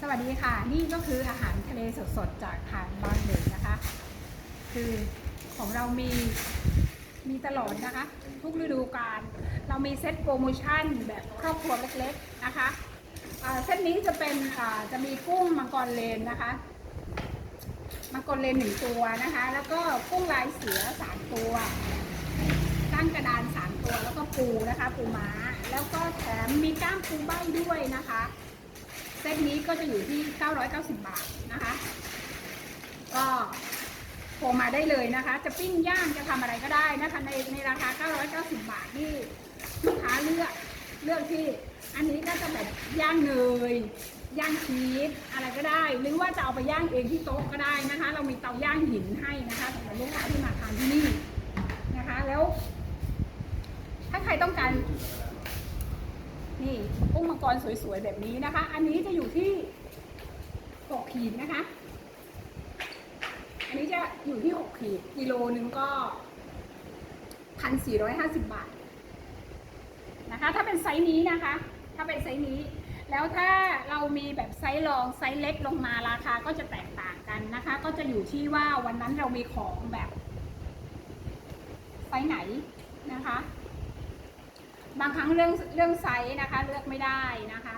สวัสดีค่ะ นี่ก็คืออาหารทะเลสดๆ จากหาดบางเบงนะคะ คือของเรามีมีตลอดนะคะ ทุกฤดูกาลเรามีเซตโปรโมชั่นแบบครอบครัวเล็กๆนะคะเซตนี้จะเป็นจะมีกุ้งมังกรเลนนะคะมังกรเลนหนึ่งตัวนะคะ แล้วก็กุ้งลายเสือสามตัวก้างกระดานสามตัวแล้วก็ปูนะคะ ปูม้า แล้วก็แถมมีก้ามปูใบด้วยนะคะ เซตนี้ก็จะอยู่ที่ 990 บาทนะคะ ก็โทรมาได้เลยนะคะ จะปิ้งย่างจะทำอะไรก็ได้นะคะ ในในราคา 990 บาทนี่ลูกค้าเลือกเลือกที่ อันนี้ก็จะแบบย่างเนยย่างชีสอะไรก็ได้ หรือว่าจะเอาไปย่างเองที่โต๊ะก็ได้นะคะ เรามีเตาย่างหินให้นะคะสำหรับลูกค้าที่มาทานที่นี่นะคะ แล้ว ถ้าใครต้องการ นี่กุ้งมังกรสวยๆแบบนี้นะคะ อันนี้จะอยู่ที่6ขีดนะคะ อันนี้จะอยู่ที่6ขีดกิโลนึงก็พันสี่ร้อยห้าสิบบาทนะคะ ถ้าเป็นไซส์นี้นะคะ ถ้าเป็นไซส์นี้ แล้วถ้าเรามีแบบไซส์รองไซส์เล็กลงมาราคาก็จะแตกต่างกันนะคะ ก็จะอยู่ที่ว่าวันนั้นเรามีของแบบไซส์ไหนนะคะ บางครั้งเรื่องเรื่องไซส์นะคะ เลือกไม่ได้นะคะ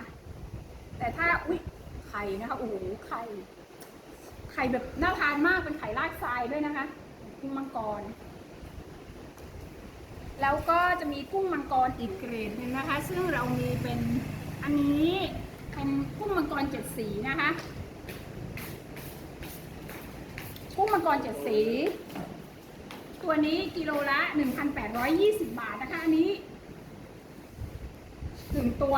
แต่ถ้าอุ้ยไข่นะคะโอ้โหไข่ไข่แบบน่าทานมากเป็นไข่ราดทรายด้วยนะคะกุ้งมังกร แล้วก็จะมีกุ้งมังกรอีกเกรดหนึ่งนะคะ ซึ่งเรามีเป็นอันนี้เป็นกุ้งมังกรเจ็ดสีนะคะกุ้งมังกรเจ็ดสี ตัวนี้กิโลละ 1,820 บาทนะคะ อันนี้ หนึ่งตัว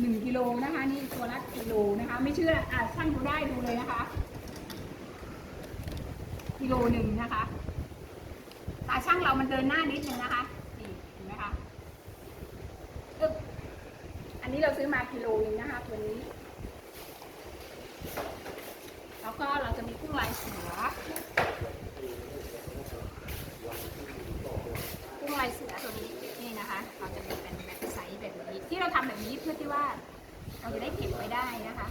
หนึ่งกิโลนะคะ นี่ตัวละกิโลนะคะ ไม่เชื่ออะช่างดูได้ดูเลยนะคะ กิโลหนึ่งนะคะตาช่างเรามันเดินหน้านิดนึงนะคะนี่เห็นไหมคะอึ๊บอันนี้เราซื้อมากิโลหนึงนะคะ ตัวนี้ แล้วก็เราจะมีกุ้งลายเสือกุ้งลายเสือตัวนี้นี่นะคะ เราจะมีเป็นแบบไซส์แบบนี้ ที่เราแบบนี้เพื่อที่ว่าเราจะได้เก็บไว้ได้นะคะ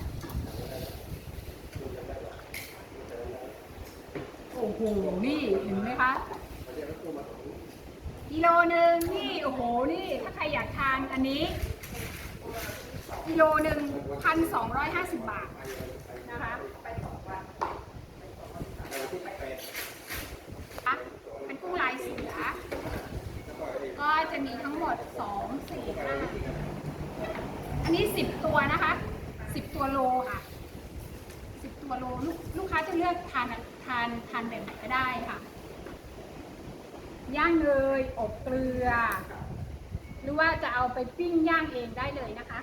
โอ้โห นี่เห็นไหมคะกิโลหนึ่งนี่โอ้โหนี่ถ้าใครอยากทานอันนี้กิโลหนึ่งพันสองร้อยห้าสิบบาทนะคะอะเป็นกุ้งลายเสือก็จะมีทั้งหมดสองสี่ห้า อันนี้สิบตัวนะคะสิบตัวโลค่ะสิบตัวโลลูกลูกค้าจะเลือกทานทานทานแบบไหนก็ได้ค่ะ ย่างเนยอบเกลือ หรือว่าจะเอาไปปิ้งย่างเองได้เลยนะคะ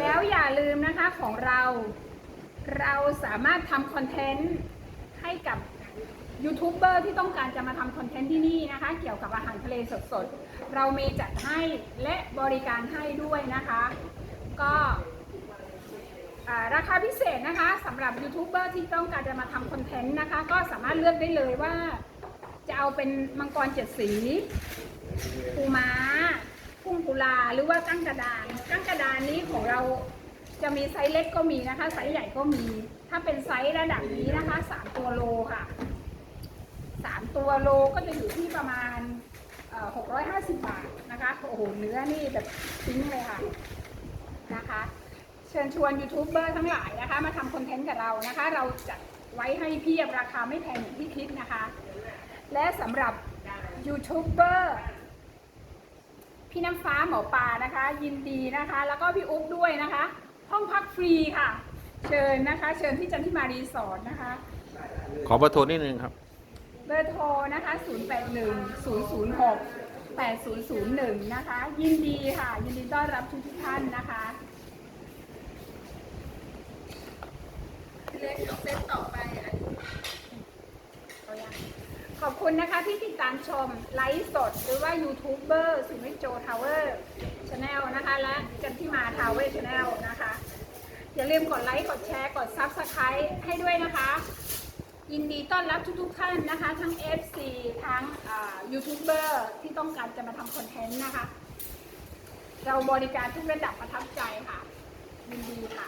แล้วอย่าลืมนะคะของเรา เราสามารถทำคอนเทนต์ให้กับ ยูทูบเบอร์ที่ต้องการจะมาทำคอนเทนต์ที่นี่นะคะ เกี่ยวกับอาหารทะเลสดๆ เรามีจัดให้และบริการให้ด้วยนะคะ ก็ราคาพิเศษนะคะสำหรับยูทูบเบอร์ที่ต้องการจะมาทำคอนเทนต์นะคะ ก็สามารถเลือกได้เลยว่า จะเอาเป็นมังกรเจ็ดสีปูม้ากุ้งกุลาหรือว่ากั้งกระดานกั้งกระดานนี้ของเราจะมีไซส์เล็กก็มีนะคะ ไซส์ใหญ่ก็มี ถ้าเป็นไซส์ระดับนี้นะคะสามตัวโลค่ะามตัวโลก็จะอยู่ที่ประมาณหกร้อยห้าสิบบาทนะคะ โอ้โห เนื้อนี่แบบทิ้งเลยค่ะนะคะ เชิญชวนยูทูบเบอร์ทั้งหลายนะคะ มาทำคอนเทนต์กับเรานะคะ เราจัดไว้ให้เพียบราคาไม่แพงอย่างที่คิดนะคะ และสำหรับยูทูบเบอร์พี่น้ำฟ้าหมอปลานะคะ ยินดีนะคะ แล้วก็พี่อุ๊บด้วยนะคะ ห้องพักฟรีค่ะ เชิญนะคะ เชิญที่จันทิมารีสอร์ทนะคะ ขอเบอร์โทรนิดนึงครับ เบอร์โทรนะคะ 081 006 8001 นะคะ ยินดีค่ะ ยินดีต้อนรับทุกท่านนะคะเล็กเซตต่อไป ขอบคุณนะคะที่ติดตามชมไลฟ์สด หรือว่ายูทูบเบอร์สุนิจโจทาวเวอร์ชาแนลนะคะ และจันทิมาทาวเวอร์ชาแนลนะคะ อย่าลืมกดไลค์ กดแชร์ กด Subscribe ให้ด้วยนะคะ ยินดีต้อนรับทุกๆท่านนะคะ ทั้ง FC ทั้งยูทูบเบอร์ที่ต้องการจะมาทำคอนเทนต์นะคะ เราบริการทุกระดับประทับใจค่ะ ยินดีค่ะ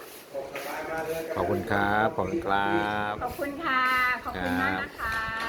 ขอบคุณครับ ขอบคุณครับ ขอบคุณค่ะ ขอบคุณมากนะคะ